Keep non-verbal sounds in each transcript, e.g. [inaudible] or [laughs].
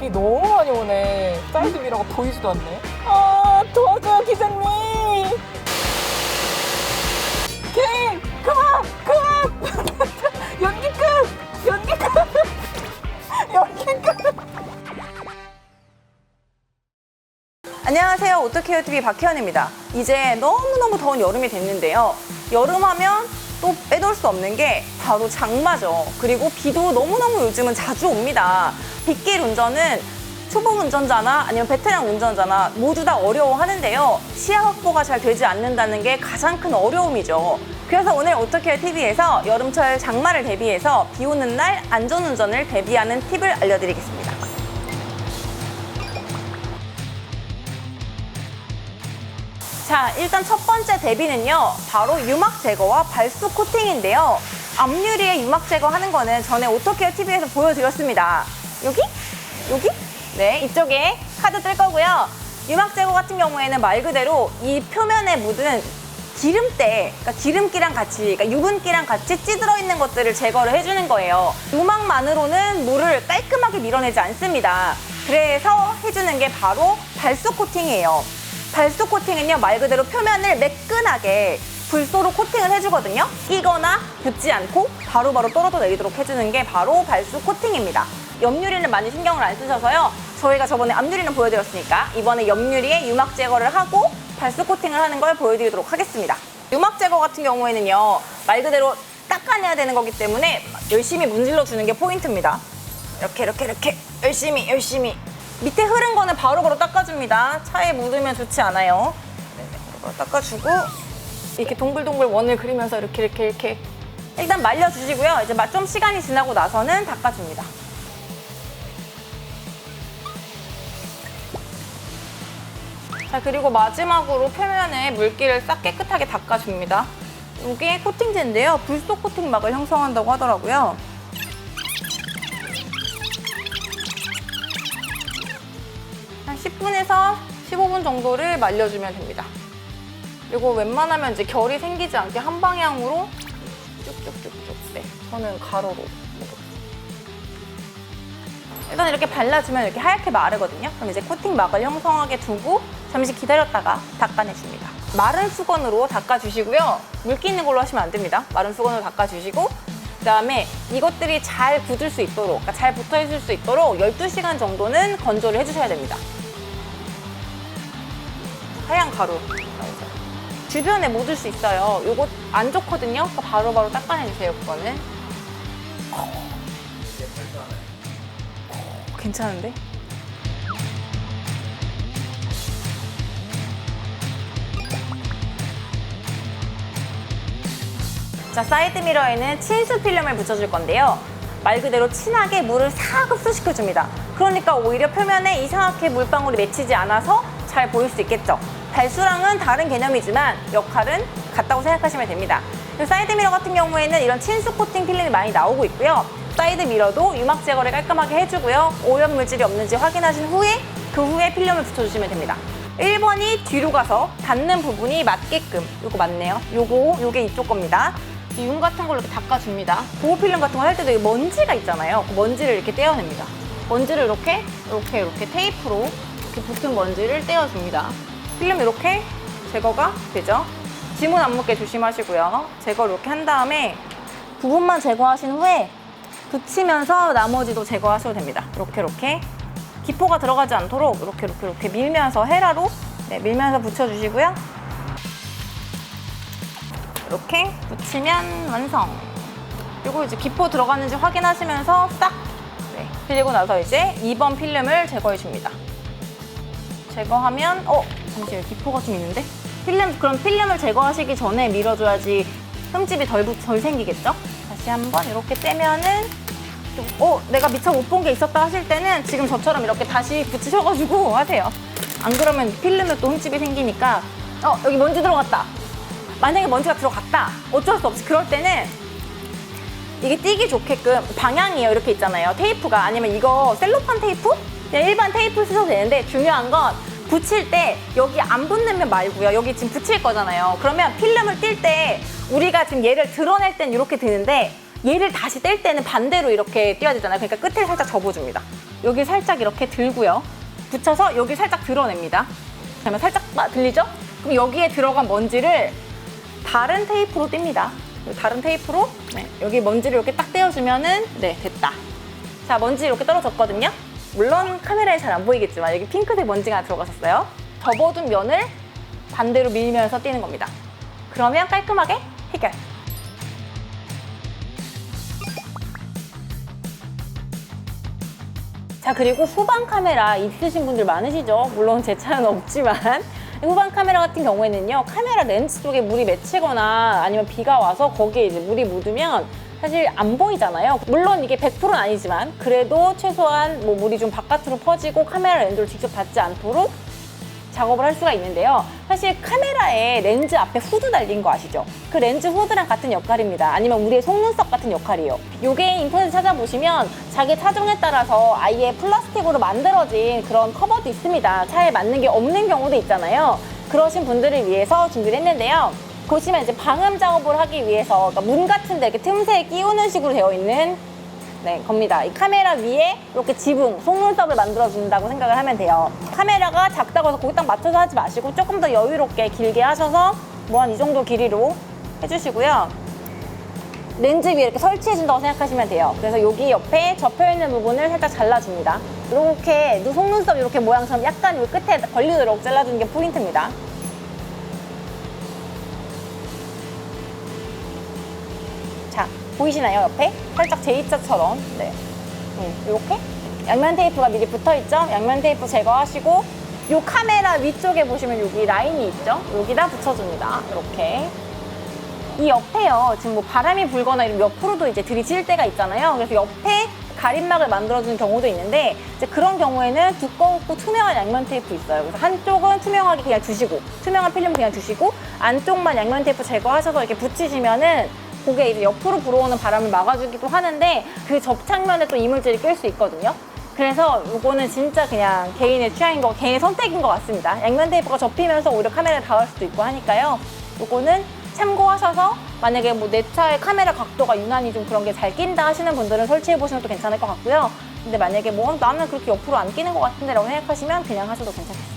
비 너무 많이 오네. 사이드 미러가 보이지도 않네. 아, 도와줘, 기장님! 게임! 그만! 그만! [laughs] 연기 끝! 연기 끝! [laughs] 연기 끝! 안녕하세요. 오토케어 TV 박혜연입니다. 이제 너무너무 더운 여름이 됐는데요. 여름 하면 또 빼놓을 수 없는 게 바로 장마죠. 그리고 비도 너무너무 요즘은 자주 옵니다. 빗길 운전은 초보 운전자나 아니면 베테랑 운전자나 모두 다 어려워하는데요. 시야 확보가 잘 되지 않는다는 게 가장 큰 어려움이죠. 그래서 오늘 오토케어 TV에서 여름철 장마를 대비해서 비 오는 날 안전운전을 대비하는 팁을 알려드리겠습니다. 자, 일단 첫 번째 대비는요, 바로 유막 제거와 발수 코팅인데요. 앞유리에 유막 제거하는 거는 전에 오토케어 TV에서 보여드렸습니다. 여기? 여기? 네, 이쪽에 카드 뜰 거고요. 유막 제거 같은 경우에는 말 그대로 이 표면에 묻은 기름때, 그러니까 기름기랑 같이, 그러니까 유분기랑 같이 찌들어 있는 것들을 제거를 해주는 거예요. 유막만으로는 물을 깔끔하게 밀어내지 않습니다. 그래서 해주는 게 바로 발수 코팅이에요. 발수 코팅은요 말 그대로 표면을 매끈하게 불소로 코팅을 해주거든요 끼거나 붙지 않고 바로바로 떨어져 내리도록 해주는 게 바로 발수 코팅입니다 옆유리는 많이 신경을 안 쓰셔서요 저희가 저번에 앞유리는 보여드렸으니까 이번에 옆유리에 유막 제거를 하고 발수 코팅을 하는 걸 보여드리도록 하겠습니다 유막 제거 같은 경우에는요 말 그대로 닦아내야 되는 거기 때문에 열심히 문질러 주는 게 포인트입니다 이렇게 이렇게 이렇게 열심히 열심히 밑에 흐른 거는 바로 바로 닦아줍니다. 차에 묻으면 좋지 않아요. 네, 바로 닦아주고 이렇게 동글동글 원을 그리면서 이렇게 이렇게 이렇게 일단 말려주시고요. 이제 좀 시간이 지나고 나서는 닦아줍니다. 자 그리고 마지막으로 표면에 물기를 싹 깨끗하게 닦아줍니다. 이게 코팅제인데요. 불소 코팅막을 형성한다고 하더라고요. 한 10분에서 15분 정도를 말려주면 됩니다. 그리고 웬만하면 이제 결이 생기지 않게 한 방향으로 쭉쭉쭉쭉. 네, 저는 가로로. 일단 이렇게 발라주면 이렇게 하얗게 마르거든요. 그럼 이제 코팅 막을 형성하게 두고 잠시 기다렸다가 닦아내줍니다. 마른 수건으로 닦아주시고요. 물기 있는 걸로 하시면 안 됩니다. 마른 수건으로 닦아주시고 그다음에 이것들이 잘 굳을 수 있도록, 그러니까 잘 붙어 있을 수 있도록 12시간 정도는 건조를 해주셔야 됩니다. 하얀 가루. 주변에 묻을 수 있어요. 요거 안 좋거든요. 그러니까 바로 바로 닦아내주세요, 그거는. 괜찮은데? 자, 사이드 미러에는 친수 필름을 붙여줄 건데요. 말 그대로 친하게 물을 싹 흡수시켜줍니다. 그러니까 오히려 표면에 이상하게 물방울이 맺히지 않아서 잘 보일 수 있겠죠. 발수랑은 다른 개념이지만 역할은 같다고 생각하시면 됩니다. 사이드 미러 같은 경우에는 이런 친수 코팅 필름이 많이 나오고 있고요. 사이드 미러도 유막 제거를 깔끔하게 해주고요. 오염 물질이 없는지 확인하신 후에 그 후에 필름을 붙여주시면 됩니다. 1번이 뒤로 가서 닿는 부분이 맞게끔 요거 맞네요. 요거 요게 이쪽 겁니다. 이윤 같은 걸로 이렇게 닦아줍니다. 보호 필름 같은 거 할 때도 이 먼지가 있잖아요. 그 먼지를 이렇게 떼어냅니다. 먼지를 이렇게 이렇게 이렇게 테이프로 이렇게 붙은 먼지를 떼어줍니다. 필름 이렇게 제거가 되죠. 지문 안 묻게 조심하시고요. 제거 이렇게 한 다음에 부분만 제거하신 후에 붙이면서 나머지도 제거하셔도 됩니다. 이렇게 이렇게 기포가 들어가지 않도록 이렇게 이렇게 이렇게 밀면서 헤라로 네, 밀면서 붙여주시고요. 이렇게 붙이면 완성. 그리고 이제 기포 들어갔는지 확인하시면서 싹 네, 그리고 나서 이제 2번 필름을 제거해 줍니다. 제거하면 어 잠시만 기포가 좀 있는데 필름 그럼 필름을 제거하시기 전에 밀어줘야지 흠집이 덜, 붙- 덜 생기겠죠? 한번 이렇게 떼면은 좀, 어 내가 미처 못 본 게 있었다 하실 때는 지금 저처럼 이렇게 다시 붙이셔가지고 [laughs] 하세요. 안 그러면 필름에 또 흠집이 생기니까 어 여기 먼지 들어갔다. 만약에 먼지가 들어갔다. 어쩔 수 없이 그럴 때는 이게 띄기 좋게끔 방향이에요 이렇게 있잖아요 테이프가 아니면 이거 셀로판 테이프? 그냥 일반 테이프 쓰셔도 되는데 중요한 건 붙일 때 여기 안 붙는 면 말고요 여기 지금 붙일 거잖아요 그러면 필름을 띨 때 우리가 지금 얘를 드러낼 땐 이렇게 되는데 얘를 다시 뗄 때는 반대로 이렇게 띄어야 되잖아요. 그러니까 끝을 살짝 접어줍니다. 여기 살짝 이렇게 들고요. 붙여서 여기 살짝 드러냅니다. 그러면 살짝 빠- 들리죠? 그럼 여기에 들어간 먼지를 다른 테이프로 띱니다. 다른 테이프로 네, 여기 먼지를 이렇게 딱 떼어주면은 네 됐다. 자 먼지 이렇게 떨어졌거든요. 물론 카메라에 잘 안 보이겠지만 여기 핑크색 먼지가 들어갔었어요. 접어둔 면을 반대로 밀면서 띄는 겁니다. 그러면 깔끔하게 해결. 자 그리고 후방 카메라 있으신 분들 많으시죠? 물론 제 차는 없지만 [laughs] 후방 카메라 같은 경우에는요 카메라 렌즈 쪽에 물이 맺히거나 아니면 비가 와서 거기에 이제 물이 묻으면 사실 안 보이잖아요. 물론 이게 100%는 아니지만 그래도 최소한 뭐 물이 좀 바깥으로 퍼지고 카메라 렌즈를 직접 닿지 않도록 작업을 할 수가 있는데요. 사실 카메라에 렌즈 앞에 후드 달린 거 아시죠? 그 렌즈 후드랑 같은 역할입니다. 아니면 우리의 속눈썹 같은 역할이에요. 요게 인터넷 찾아보시면 자기 사정에 따라서 아예 플라스틱으로 만들어진 그런 커버도 있습니다. 차에 맞는 게 없는 경우도 있잖아요. 그러신 분들을 위해서 준비를 했는데요. 보시면 이제 방음 작업을 하기 위해서 그러니까 문 같은 데 이렇게 틈새에 끼우는 식으로 되어 있는 네, 겁니다. 이 카메라 위에 이렇게 지붕, 속눈썹을 만들어준다고 생각을 하면 돼요. 카메라가 작다고 해서 거기 딱 맞춰서 하지 마시고 조금 더 여유롭게 길게 하셔서 뭐 한 이 정도 길이로 해주시고요. 렌즈 위에 이렇게 설치해준다고 생각하시면 돼요. 그래서 여기 옆에 접혀있는 부분을 살짝 잘라줍니다. 이렇게 속눈썹 이렇게 모양처럼 약간 이 끝에 걸리도록 잘라주는 게 포인트입니다. 자, 보이시나요, 옆에? 살짝 J자처럼. 네. 음, 이렇게. 양면 테이프가 미리 붙어 있죠? 양면 테이프 제거하시고, 요 카메라 위쪽에 보시면 여기 라인이 있죠? 여기다 붙여줍니다. 이렇게. 이 옆에요. 지금 뭐 바람이 불거나 이런 옆으로도 이제 들이칠 때가 있잖아요. 그래서 옆에 가림막을 만들어주는 경우도 있는데 이제 그런 경우에는 두껍고 투명한 양면 테이프 있어요. 그래서 한쪽은 투명하게 그냥 두시고 투명한 필름 그냥 두시고 안쪽만 양면 테이프 제거하셔서 이렇게 붙이시면은 그게 이제 옆으로 불어오는 바람을 막아주기도 하는데 그 접착면에 또 이물질이 낄 수 있거든요. 그래서 이거는 진짜 그냥 개인의 취향인 거, 개인의 선택인 것 같습니다. 양면 테이프가 접히면서 오히려 카메라에 닿을 수도 있고 하니까요. 이거는 참고하셔서 만약에 뭐 내 차의 카메라 각도가 유난히 좀 그런 게 잘 낀다 하시는 분들은 설치해 보시는 것도 괜찮을 것 같고요. 근데 만약에 뭐 나는 그렇게 옆으로 안 끼는 것 같은데 라고 생각하시면 그냥 하셔도 괜찮겠습니다.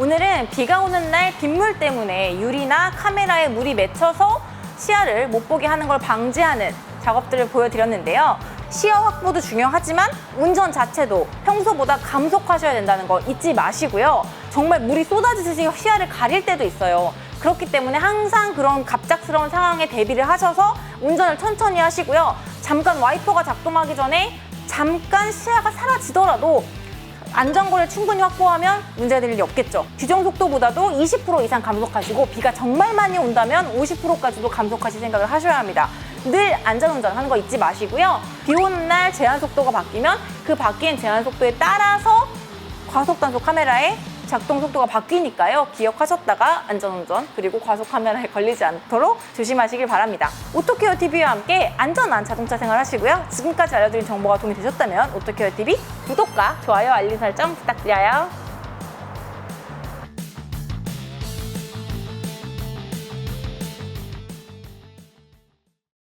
오늘은 비가 오는 날 빗물 때문에 유리나 카메라에 물이 맺혀서 시야를 못 보게 하는 걸 방지하는 작업들을 보여드렸는데요. 시야 확보도 중요하지만 운전 자체도 평소보다 감속하셔야 된다는 거 잊지 마시고요. 정말 물이 쏟아지듯이 시야를 가릴 때도 있어요. 그렇기 때문에 항상 그런 갑작스러운 상황에 대비를 하셔서 운전을 천천히 하시고요. 잠깐 와이퍼가 작동하기 전에 잠깐 시야가 사라지더라도 안전거리를 충분히 확보하면 문제될 일이 없겠죠. 규정 속도보다도 20% 이상 감속하시고 비가 정말 많이 온다면 50%까지도 감속하실 생각을 하셔야 합니다. 늘 안전운전 하는 거 잊지 마시고요. 비 오는 날 제한 속도가 바뀌면 그 바뀐 제한 속도에 따라서 과속 단속 카메라의 작동 속도가 바뀌니까요. 기억하셨다가 안전운전 그리고 과속 카메라에 걸리지 않도록 조심하시길 바랍니다. 오토케어 TV와 함께 안전한 자동차 생활 하시고요. 지금까지 알려드린 정보가 도움이 되셨다면 오토케어 TV 구독과 좋아요 알림 설정 부탁드려요.